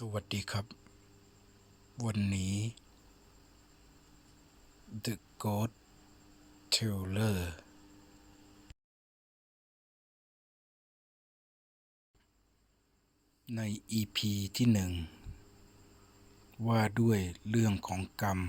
สวัสดีครับ วันนี้ The God Teller ใน EP ที่หนึ่ง ว่าด้วยเรื่องของกรรม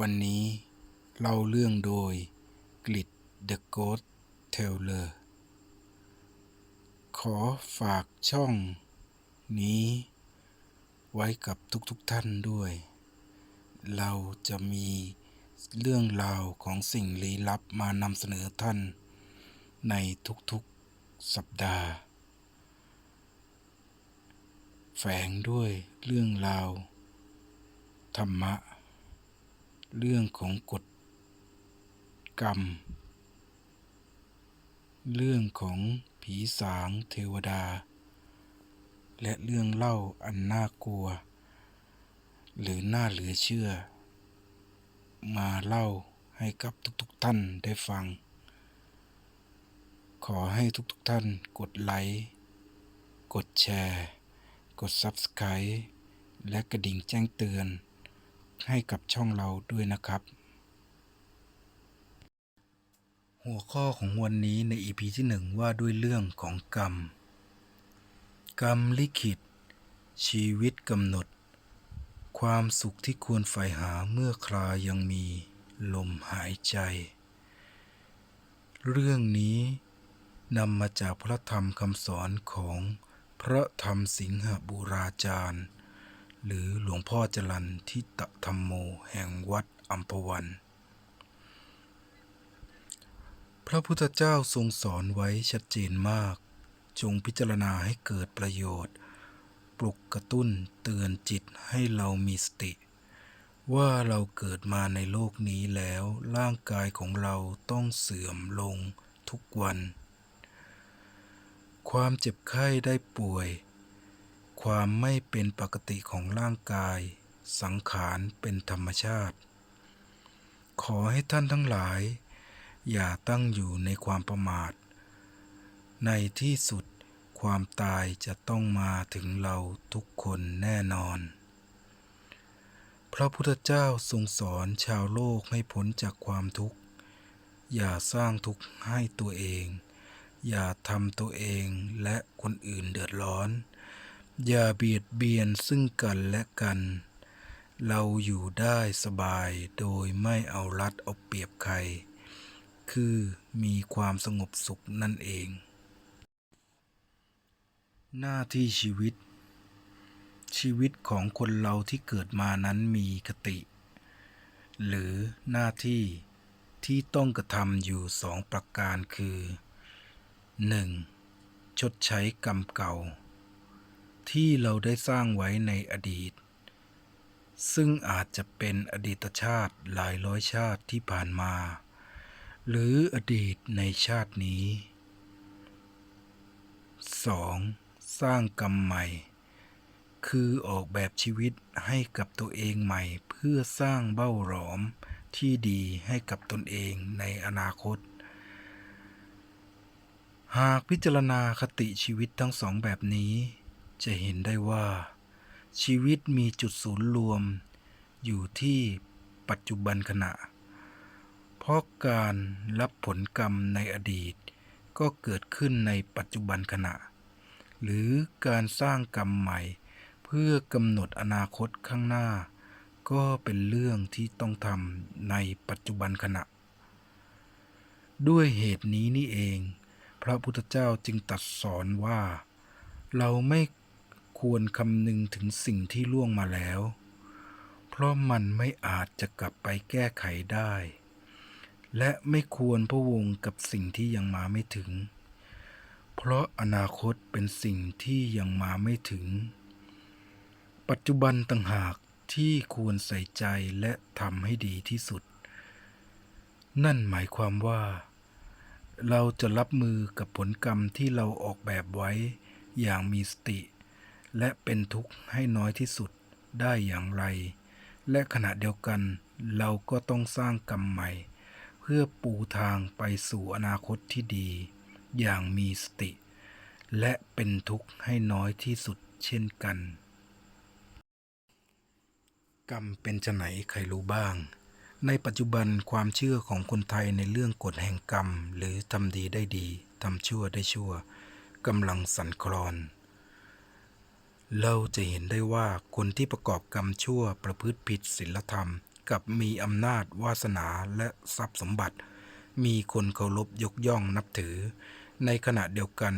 วันนี้เล่าเรื่องโดยกลิด The God Teller ขอฝากช่องนี้ ไว้กับทุกๆทท่านด้วย เราจะมีเรื่องราวของสิ่งลี้ลับมานำเสนอท่าน ในทุกๆสัปดาห์ แฝงด้วยเรื่องราว ธรรมะ เรื่องของกฎกรรม เรื่องของ ผีสางเทวดา และเรื่องเล่าอันน่ากลัว หรือน่าเหลือเชื่อ มาเล่าให้กับทุกๆทท่านได้ฟัง ขอให้ทุกๆทท่านกดไลค์ กดแชร์ กด Subscribe และกระดิ่งแจ้งเตือน ให้กับช่องเราด้วยนะครับ หัวข้อของวันนี้ใน EP ที่หนึ่งว่าด้วยเรื่องของกรรม กรรมลิขิต ชีวิตกำหนด ความสุขที่ควรใฝ่หาเมื่อครายังมีลมหายใจ เรื่องนี้นำมาจากพระธรรมคำสอนของพระธรรมสิงหบุราจารย์ หรือหลวงพ่อจรันทิตธรรมโมแห่งวัดอัมพวัน พระพุทธเจ้าทรงสอนไว้ชัดเจนมาก จงพิจารณาให้เกิดประโยชน์ ปลุกกระตุ้นเตือนจิตให้เรามีสติ ว่าเราเกิดมาในโลกนี้แล้วร่างกายของเราต้องเสื่อมลงทุกวัน ความเจ็บไข้ได้ป่วย ความไม่เป็นปกติของร่างกาย สังขารเป็นธรรมชาติ ขอให้ท่านทั้งหลาย อย่าตั้งอยู่ในความประมาท ในที่สุดความตายจะต้องมาถึงเราทุกคนแน่นอน พระพุทธเจ้าทรงสอนชาวโลกให้พ้นจากความทุกข์ อย่าสร้างทุกข์ให้ตัวเอง อย่าทำตัวเองและคนอื่นเดือดร้อน อย่าเบียดเบียนซึ่งกันและกัน เราอยู่ได้สบายโดยไม่เอารัดเอาเปรียบใคร คือมีความสงบสุขนั่นเอง หน้าที่ชีวิต ชีวิตของคนเราที่เกิดมานั้นมีคติ หรือหน้าที่ที่ต้องกระทำอยู่สองประการคือ 1. ชดใช้กรรมเก่า ที่เราได้สร้างไว้ในอดีต ซึ่งอาจจะเป็นอดีตชาติหลายร้อยชาติที่ผ่านมา หรืออดีตในชาตินี้ 2. สร้างกรรมใหม่ คือออกแบบชีวิตให้กับตัวเองใหม่เพื่อสร้างเบ้าหลอมที่ดีให้กับตนเองในอนาคต หากพิจารณาคติชีวิตทั้งสองแบบนี้ จะเห็นได้ว่า ชีวิตมีจุดศูนย์รวม อยู่ที่ปัจจุบันขณะ เพราะการรับผลกรรมในอดีต ก็เกิดขึ้นในปัจจุบันขณะ หรือการสร้างกรรมใหม่ เพื่อกำหนดอนาคตข้างหน้า ก็เป็นเรื่องที่ต้องทำในปัจจุบันขณะ ด้วยเหตุนี้นี่เอง พระพุทธเจ้าจึงตรัสสอนว่า เราไม่ควรคำนึงถึงสิ่งที่ล่วงมาแล้ว เพราะมันไม่อาจจะกลับไปแก้ไขได้ และไม่ควรพะวงกับสิ่งที่ยังมาไม่ถึง เพราะอนาคตเป็นสิ่งที่ยังมาไม่ถึง ปัจจุบันต่างหากที่ควรใส่ใจและทำให้ดีที่สุด นั่นหมายความว่า เราจะรับมือกับผลกรรมที่เราออกแบบไว้อย่างมีสติ และเป็นทุกข์ให้น้อยที่สุดได้อย่างไร และขณะเดียวกันเราก็ต้องสร้างกรรมใหม่ พื่อปูทางไปสู่อนาคตที่ดี อย่างมีสติ และเป็นทุกข์ให้น้อยที่สุดเช่นกัน กรรมเป็นจะไหนใครรู้บ้าง ในปัจจุบันความเชื่อของคนไทยในเรื่องกฎแห่งกรรม หรือทำดีได้ดีทำชั่วได้ชั่วกำลังสั่นคลอน เราจะเห็นได้ว่าคนที่ประกอบกรรมชั่วประพฤติผิดศีลธรรม กับมีอำนาจวาสนาและทรัพย์สมบัติ มีคนเคารพยกย่องนับถือ ในขณะเดียวกัน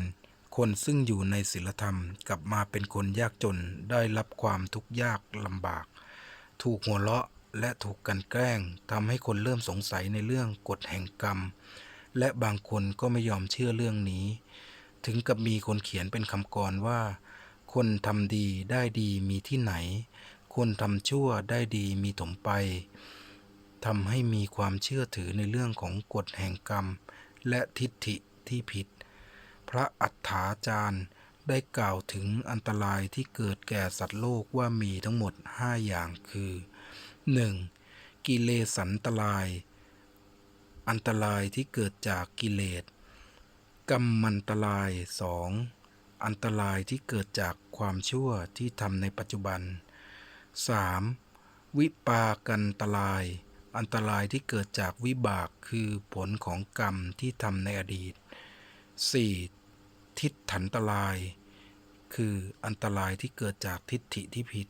คนซึ่งอยู่ในศีลธรรมกลับมาเป็นคนยากจนได้รับความทุกข์ยากลำบาก ถูกหัวเราะและถูกกันแกล้งทำให้คนเริ่มสงสัยในเรื่องกฎแห่งกรรม และบางคนก็ไม่ยอมเชื่อเรื่องนี้ ถึงกับมีคนเขียนเป็นคำกรว่า คนทำดีได้ดีมีที่ไหน คนทำชั่วได้ดีมีถมไปทำให้มีความเชื่อถือในเรื่องของกฎแห่งกรรม และทิฏฐิที่ผิด พระอัฏฐาจารย์ได้กล่าวถึงอันตรายที่เกิดแก่สัตว์โลกว่ามีทั้งหมด 5 อย่างคือ 1. กิเลสันตราย อันตรายที่เกิดจากกิเลสกรรมันตราย 2. อันตรายที่เกิดจากความชั่วที่ทำในปัจจุบัน 3. วิปากันตราย อันตรายที่เกิดจากวิบากคือผลของกรรมที่ทำในอดีต 4. ทิฏฐันตราย คืออันตรายที่เกิดจากทิฏฐิที่ผิด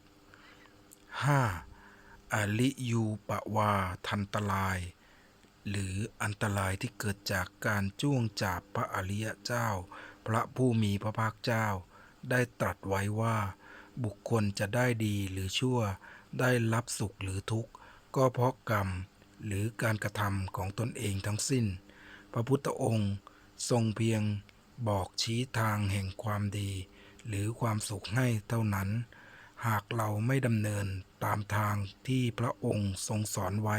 5. อลิยูปวาทันตราย หรืออันตรายที่เกิดจากการจ้วงจาบพระอริยเจ้า พระผู้มีพระภาคเจ้า ได้ตรัสไว้ว่า บุคคลจะได้ดีหรือชั่ว ได้รับสุขหรือทุกข์ ก็เพราะกรรมหรือการกระทำของตนเองทั้งสิ้น พระพุทธองค์ทรงเพียงบอกชี้ทางแห่งความดี หรือความสุขให้เท่านั้น หากเราไม่ดำเนินตามทางที่พระองค์ทรงสอนไว้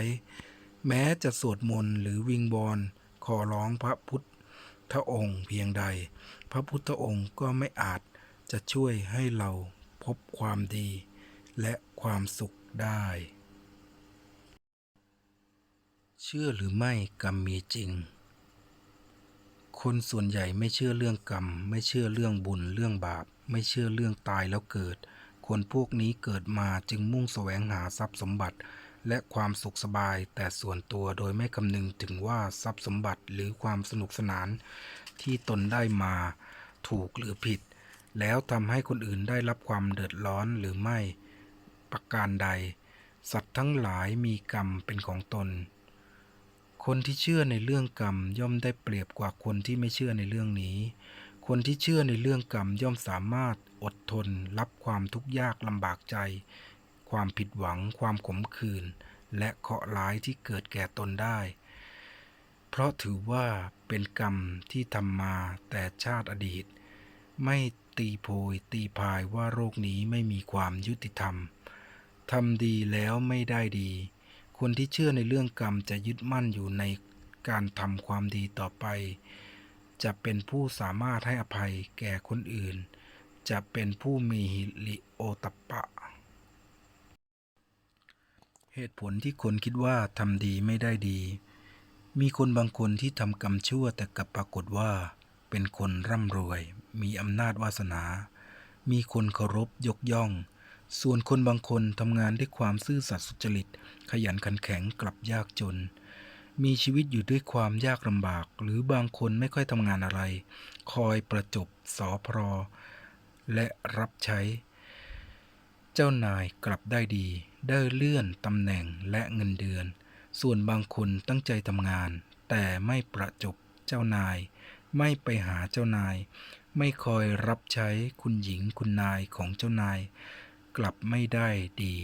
แม้จะสวดมนต์หรือวิงบอลขอร้องพระพุทธองค์เพียงใด พระพุทธองค์ก็ไม่อาจจะช่วยให้เรา พบความดีและความสุขได้ เชื่อหรือไม่กรรมมีจริง คนส่วนใหญ่ไม่เชื่อเรื่องกรรม ไม่เชื่อเรื่องบุญเรื่องบาป ไม่เชื่อเรื่องตายแล้วเกิด คนพวกนี้เกิดมาจึงมุ่งแสวงหาทรัพย์สมบัติและความสุขสบายแต่ส่วนตัวโดยไม่คำนึงถึงว่าทรัพย์สมบัติหรือความสนุกสนานที่ตนได้มาถูกหรือผิด แล้วทำให้คนอื่นได้รับความเดือดร้อนหรือไม่ ประการใด สัตว์ทั้งหลายมีกรรมเป็นของตน คนที่เชื่อในเรื่องกรรมย่อมได้เปรียบกว่าคนที่ไม่เชื่อในเรื่องนี้ คนที่เชื่อในเรื่องกรรมย่อมสามารถอดทน รับความทุกข์ยากลำบากใจ ความผิดหวัง ความขมขื่นและเคราะห์ร้ายที่เกิดแก่ตนได้ เพราะถือว่าเป็นกรรมที่ทำมาแต่ชาติอดีต ไม่ ตีโพยตีพายว่าโรคนี้ไม่มีความยุติธรรมทำดีแล้วไม่ได้ดี คนที่เชื่อในเรื่องกรรมจะยึดมั่นอยู่ในการทำความดีต่อไป จะเป็นผู้สามารถให้อภัยแก่คนอื่น จะเป็นผู้มีหิริโอตปปะเหตุผลที่คนคิดว่าทำดีไม่ได้ดี มีคนบางคนที่ทำกรรมชั่วแต่กลับปรากฏว่า เป็นคนร่ำรวย มีอำนาจวาสนา มีคนเคารพยกย่อง ส่วนคนบางคนทำงานด้วยความซื่อสัตย์สุจริต ขยันขันแข็งกลับยากจน มีชีวิตอยู่ด้วยความยากลำบาก หรือบางคนไม่ค่อยทำงานอะไร คอยประจบสอพรอและรับใช้ เจ้านายกลับได้ดี ได้เลื่อนตำแหน่งและเงินเดือน ส่วนบางคนตั้งใจทำงาน แต่ไม่ประจบเจ้านาย ไม่ไปหาเจ้านาย ไม่คอยรับใช้คุณหญิงคุณนายของเจ้านาย กลับไม่ได้ดี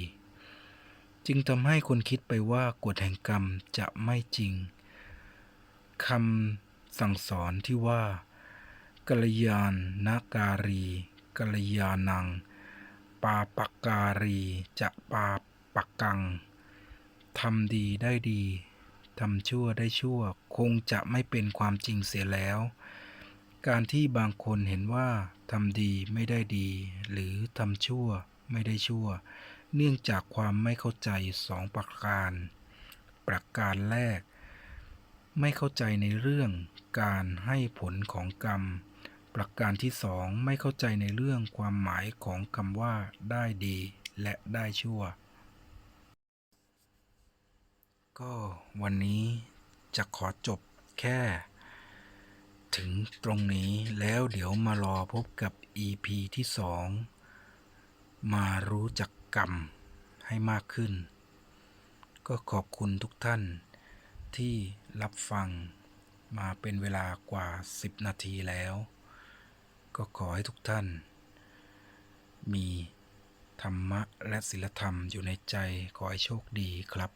จึงทำให้คนคิดไปว่ากฎแห่งกรรมจะไม่จริงคำสั่งสอนที่ว่ากัลยาณนาการีกัลยาณัง ปาปการีจะปาปกังทำดีได้ดีทำชั่วได้ชั่ว คงจะไม่เป็นความจริงเสียแล้ว การที่บางคนเห็นว่าทำดีไม่ได้ดี หรือทำชั่วไม่ได้ชั่ว เนื่องจากความไม่เข้าใจสองประการ ประการแรก ไม่เข้าใจในเรื่องการให้ผลของกรรม ประการที่สองไม่เข้าใจในเรื่องความหมายของคำว่าได้ดีและได้ชั่ว ก็วันนี้จะขอจบแค่ ถึงตรงนี้แล้วเดี๋ยวมารอพบกับ EP ที่สองมารู้จักกรรมให้มากขึ้น ก็ขอบคุณทุกท่านที่รับฟังมาเป็นเวลากว่า 10 นาทีแล้ว ก็ขอให้ทุกท่าน มีธรรมะและศีลธรรมอยู่ในใจขอให้โชคดีครับ